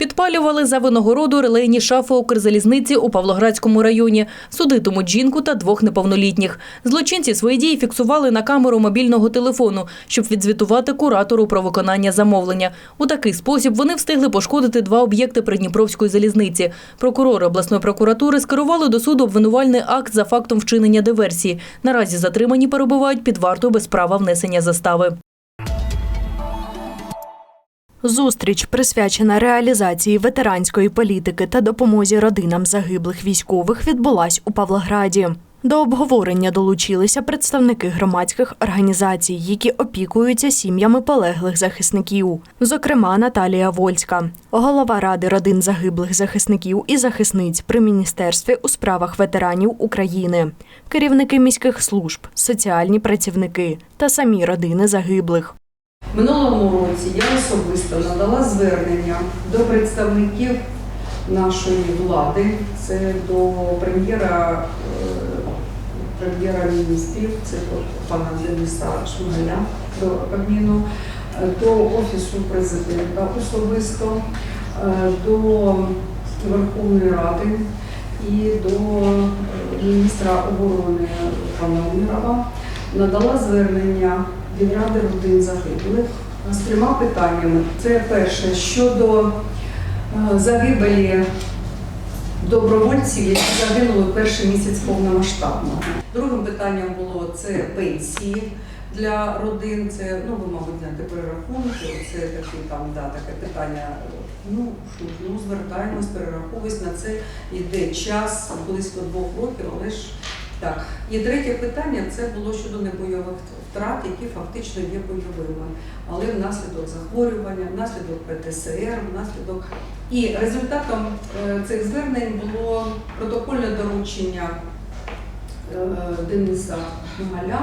Підпалювали за винагороду релейні шафи Укрзалізниці у Павлоградському районі. Судитимуть жінку та двох неповнолітніх. Злочинці свої дії фіксували на камеру мобільного телефону, щоб відзвітувати куратору про виконання замовлення. У такий спосіб вони встигли пошкодити два об'єкти Придніпровської залізниці. Прокурори обласної прокуратури скерували до суду обвинувальний акт за фактом вчинення диверсії. Наразі затримані перебувають під вартою без права внесення застави. Зустріч присвячена реалізації ветеранської політики та допомозі родинам загиблих військових відбулась у Павлограді. До обговорення долучилися представники громадських організацій, які опікуються сім'ями полеглих захисників. Зокрема, Наталія Вольська, голова ради родин загиблих захисників і захисниць при міністерстві у справах ветеранів України, керівники міських служб, соціальні працівники та самі родини загиблих. Минулому році я особисто надала звернення до представників нашої влади, це до прем'єра е, прем'єра міністрів, це до пана Дениса Шмигаля, до Кабміну, е, до Офісу президента особисто, е, до Верховної Ради і до міністра оборони пана Умірова. Надала звернення від родин загиблих з трьома питаннями. Це перше щодо е, загибелі добровольців, які загинули перший місяць повномасштабного. Другим питанням було це пенсії для родин. Це ну ви мабуть знаєте перерахунки. Це такі там да таке питання. Ну що ну звертаємось, перераховуємось на це йде час близько двох років, але ж так. І третє питання це було щодо небойових втрат, які фактично є бойовими, але внаслідок захворювання, внаслідок ПТСР, внаслідок і результатом е, цих звернень було протокольне доручення е, Дениса Шмигаля,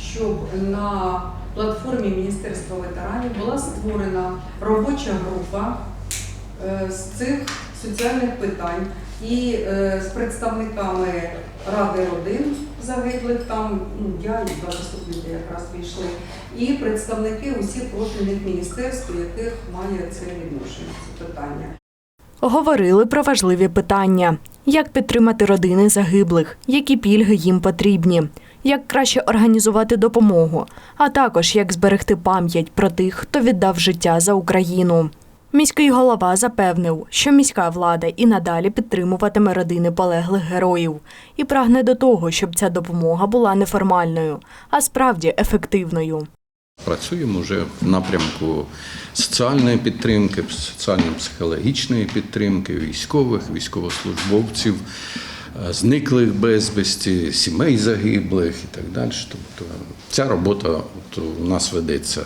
щоб на платформі Міністерства ветеранів була створена робоча група е, з цих соціальних питань і е, з представниками Ради родин загиблих, там ну, я і два заступники якраз вийшли, і представники усіх профільних міністерств, у яких має це відношення, це питання. Говорили про важливі питання: як підтримати родини загиблих, які пільги їм потрібні, як краще організувати допомогу, а також як зберегти пам'ять про тих, хто віддав життя за Україну. Міський голова запевнив, що міська влада і надалі підтримуватиме родини полеглих героїв і прагне до того, щоб ця допомога була неформальною, а справді ефективною. Працюємо вже в напрямку соціальної підтримки, соціально-психологічної підтримки військових, військовослужбовців, е, зниклих безвісті, сімей загиблих і так далі. Тобто ця робота от у нас ведеться.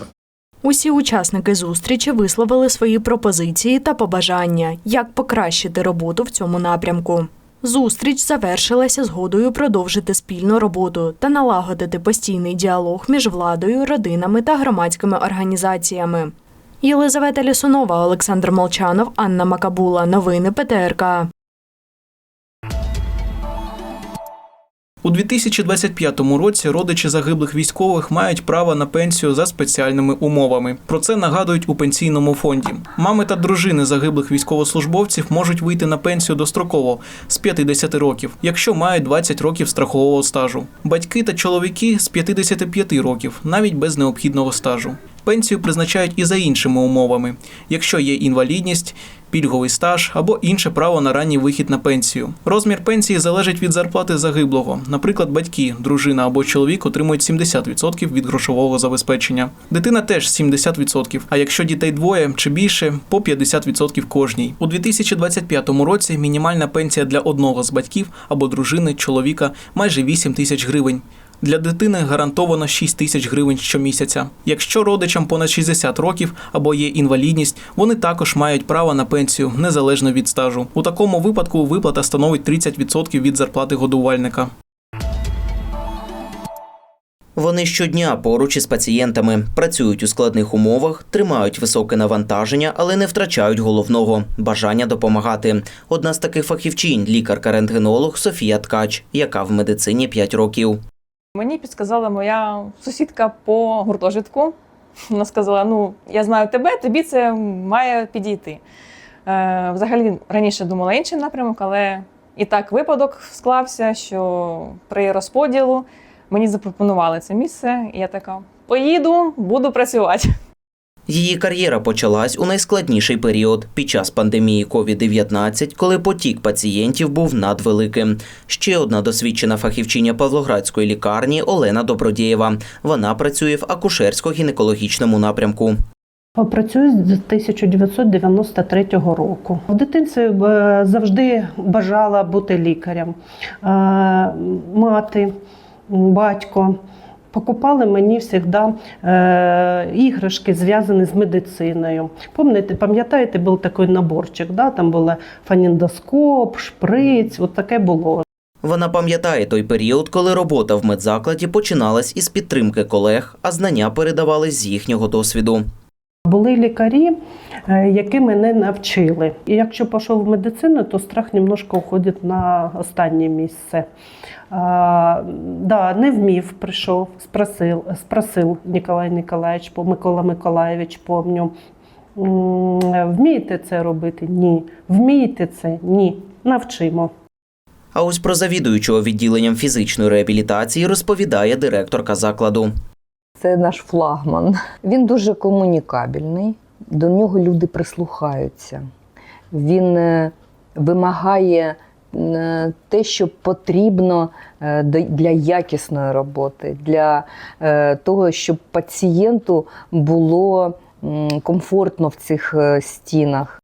Усі учасники зустрічі висловили свої пропозиції та побажання, як покращити роботу в цьому напрямку. Зустріч завершилася згодою продовжити спільну роботу та налагодити постійний діалог між владою, родинами та громадськими організаціями. Єлизавета Лісунова, Олександр Молчанов, Анна Макабула. Новини ПТРК. У 2025 році родичі загиблих військових мають право на пенсію за спеціальними умовами. Про це нагадують у пенсійному фонді. Мами та дружини загиблих військовослужбовців можуть вийти на пенсію достроково з 50 років, якщо мають 20 років страхового стажу. Батьки та чоловіки з 55 років, навіть без необхідного стажу. Пенсію призначають і за іншими умовами, якщо є інвалідність, пільговий стаж або інше право на ранній вихід на пенсію. Розмір пенсії залежить від зарплати загиблого. Наприклад, батьки, дружина або чоловік отримують 70% від грошового забезпечення. Дитина теж 70%, а якщо дітей двоє чи більше, по 50% кожній. У 2025 році мінімальна пенсія для одного з батьків або дружини чоловіка майже 8 тисяч гривень. Для дитини гарантовано 6 тисяч гривень щомісяця. Якщо родичам понад 60 років або є інвалідність, вони також мають право на пенсію незалежно від стажу. У такому випадку виплата становить 30% від зарплати годувальника. Вони щодня поруч із пацієнтами працюють у складних умовах, тримають високе навантаження, але не втрачають головного бажання допомагати. Одна з таких фахівчинь лікарка-рентгенолог Софія Ткач, яка в медицині 5 років. Мені підсказала моя сусідка по гуртожитку. Вона сказала: ну, я знаю тебе, тобі це має підійти. Е, взагалі раніше думала інший напрямок, але і так випадок склався, що при розподілу мені запропонували це місце, і я така: поїду, буду працювати. Її кар'єра почалась у найскладніший період під час пандемії COVID-19, коли потік пацієнтів був надвеликим. Ще одна досвідчена фахівчиня Павлоградської лікарні Олена Добродєєва. Вона працює в акушерсько-гінекологічному напрямку. Працюю з 1993 року. В дитинстві е, завжди бажала бути лікарем. Е, Мати, батько покупали мені завжди е, іграшки, зв'язані з медициною. Помните, пам'ятаєте, був такий наборчик, да? там був фаніндоскоп, шприць, от таке було. Вона пам'ятає той період, коли робота в медзакладі починалась із підтримки колег, а знання передавались з їхнього досвіду. Були лікарі, е, які мене навчили. І якщо пішов в медицину, то страх немножко уходить на останнє місце. А, да, не вмів, прийшов, спросив, спросив Ніколай Ніколаєвич, Микола Миколаєвич, помню. Вмієте це робити? Ні. Вмієте це? Ні. Навчимо. А ось про завідуючого відділенням фізичної реабілітації розповідає директорка закладу. Це наш флагман. Він дуже комунікабельний, до нього люди прислухаються. Він е, вимагає е, те, що потрібно е, для якісної роботи, для того, щоб пацієнту було комфортно в цих стінах.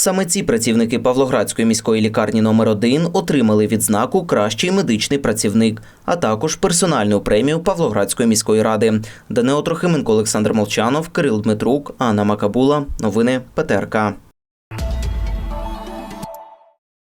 Саме ці працівники Павлоградської міської лікарні номер 1 отримали відзнаку Кращий медичний працівник, а також персональну премію Павлоградської міської ради. Данило Трохименко, Олександр Молчанов, Кирил Дмитрук, Анна Макабула. Новини ПТРК.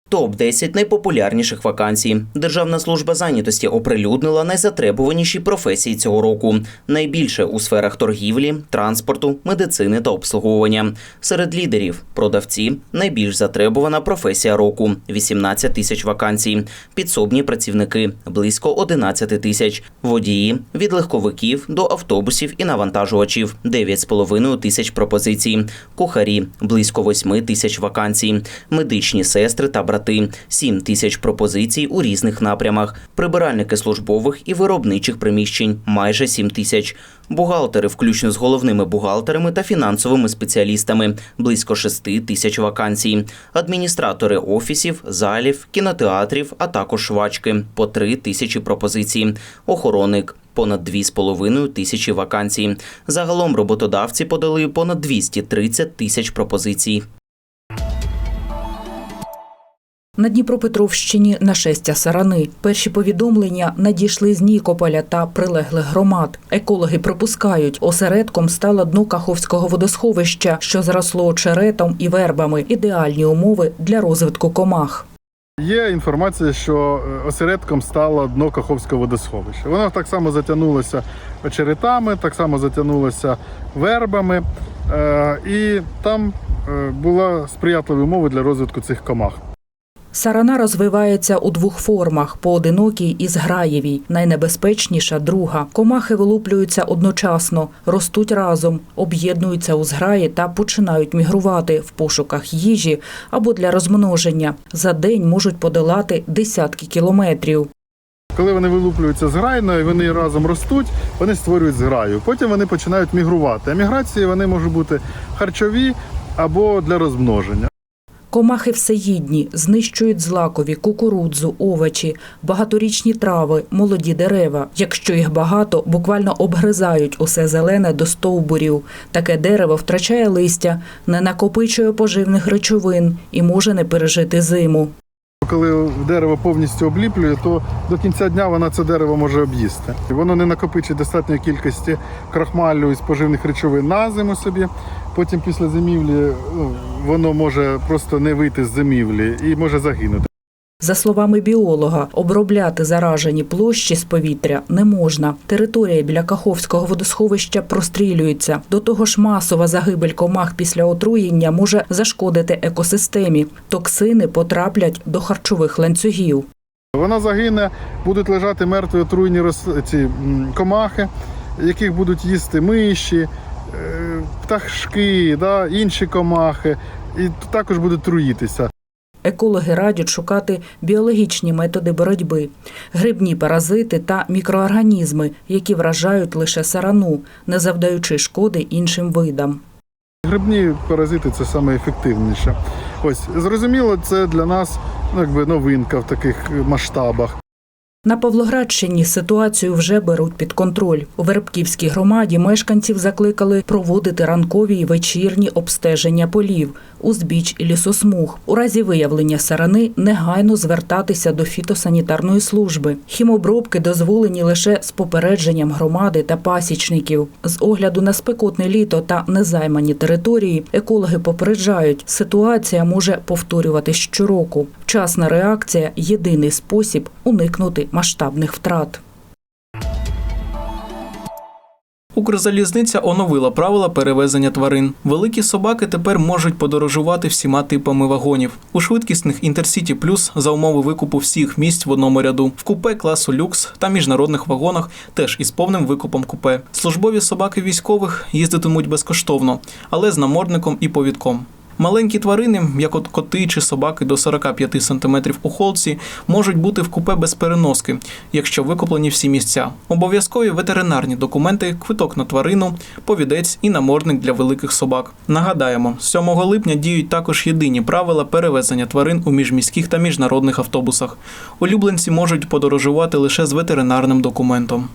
Топ 10 найпопулярніших вакансій. Державна служба зайнятості оприлюднила найзатребуваніші професії цього року. Найбільше у сферах торгівлі, транспорту, медицини та обслуговування. Серед лідерів продавці найбільш затребувана професія року 18 тисяч вакансій. Підсобні працівники близько 11 тисяч. Водії від легковиків до автобусів і навантажувачів 9,5 тисяч пропозицій. Кухарі близько 8 тисяч вакансій. Медичні сестри та брати 7 тисяч пропозицій у різних напрямах. Прибиральники службових і виробничих приміщень майже 7 тисяч. Бухгалтери, включно з головними бухгалтерами та фінансовими спеціалістами, близько 6 тисяч вакансій. Адміністратори офісів, залів, кінотеатрів, а також швачки по 3 тисячі пропозицій. Охоронник понад 2,5 тисячі вакансій. Загалом роботодавці подали понад 230 тисяч пропозицій. На Дніпропетровщині нашестя сарани. Перші повідомлення надійшли з Нікополя та прилеглих громад. Екологи припускають, осередком стало дно Каховського водосховища, що зросло очеретом і вербами. Ідеальні умови для розвитку комах. Є інформація, що е, осередком стало дно Каховського водосховища. Воно так само затягнулося очеретами, так само затягнулося вербами, е, і там е, були сприятливі умови для розвитку цих комах. Сарана розвивається у двох формах: поодинокій і зграєвій. Найнебезпечніша друга. Комахи вилуплюються одночасно, ростуть разом, об'єднуються у зграї та починають мігрувати в пошуках їжі або для розмноження. За день можуть подолати десятки кілометрів. Коли вони вилуплюються зграйно і вони разом ростуть, вони створюють зграю. Потім вони починають мігрувати. А міграції вони можуть бути харчові або для розмноження. Комахи всеїдні, знищують злакові, кукурудзу, овочі, багаторічні трави, молоді дерева. Якщо їх багато, буквально обгризають усе зелене до стовбурів. Таке дерево втрачає листя, не накопичує поживних речовин і може не пережити зиму. Коли дерево повністю обліплює, то до кінця дня вона це дерево може об'їсти. І Воно не накопичить достатньої кількості крахмалю і споживних речовин на зиму собі. Потім після зимівлі ну, воно може просто не вийти з зимівлі і може загинути. За словами біолога, обробляти заражені площі з повітря не можна. Територія біля Каховського водосховища прострілюється. До того ж, масова загибель комах після отруєння може зашкодити екосистемі. Токсини потраплять до харчових ланцюгів. Вона загине, будуть лежати мертві отруйні ці комахи, яких будуть їсти миші, е, пташки, да, інші комахи. і також будуть труїтися. Екологи радять шукати біологічні методи боротьби, грибні паразити та мікроорганізми, які вражають лише сарану, не завдаючи шкоди іншим видам. Грибні паразити це саме ефективніше. Ось зрозуміло, це для нас ну, якби новинка в таких масштабах. На Павлоградщині ситуацію вже беруть під контроль. У Вербківській громаді мешканців закликали проводити ранкові і вечірні обстеження полів, узбіч і лісосмуг. У разі виявлення сарани негайно звертатися до фітосанітарної служби. Хімобробки дозволені лише з попередженням громади та пасічників. З огляду на спекотне літо та незаймані території екологи попереджають, ситуація може повторюватись щороку. Вчасна реакція єдиний спосіб уникнути масштабних втрат. Укрзалізниця оновила правила перевезення тварин. Великі собаки тепер можуть подорожувати всіма типами вагонів. У швидкісних Інтерсіті Плюс за умови викупу всіх місць в одному ряду, в купе класу люкс та міжнародних вагонах теж із повним викупом купе. Службові собаки військових їздитимуть безкоштовно, але з намордником і повідком. Маленькі тварини, як от коти чи собаки до 45 см у холці, можуть бути в купе без переноски, якщо викуплені всі місця. Обов'язкові ветеринарні документи, квиток на тварину, повідець і намордник для великих собак. Нагадаємо, 7 липня діють також єдині правила перевезення тварин у міжміських та міжнародних автобусах. Улюбленці можуть подорожувати лише з ветеринарним документом.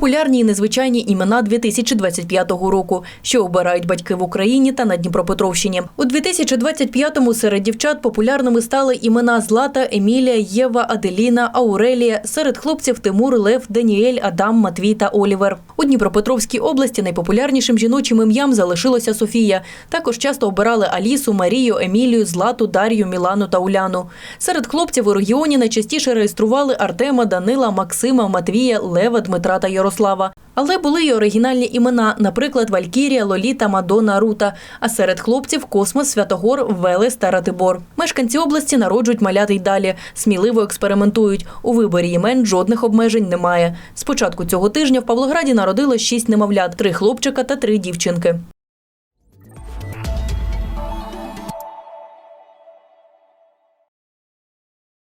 Популярні і незвичайні імена 2025 року, що обирають батьки в Україні та на Дніпропетровщині. У 2025-му серед дівчат популярними стали імена Злата, Емілія, Єва, Аделіна, Аурелія. Серед хлопців Тимур, Лев, Даніель, Адам, Матвій та Олівер. У Дніпропетровській області найпопулярнішим жіночим ім'ям залишилося Софія. Також часто обирали Алісу, Марію, Емілію, Злату, Дар'ю, Мілану та Уляну. Серед хлопців у регіоні найчастіше реєстрували Артема, Данила, Максима, Матвія, Лева, Дмитра та Ярослава. Але були й оригінальні імена, наприклад, Валькірія, Лоліта, Мадонна, Рута. А серед хлопців Космос, Святогор, Велес та Ратибор. Мешканці області народжують маляти й далі, сміливо експериментують. У виборі імен жодних обмежень немає. З початку цього тижня в Павлограді народилось шість немовлят: три хлопчика та три дівчинки.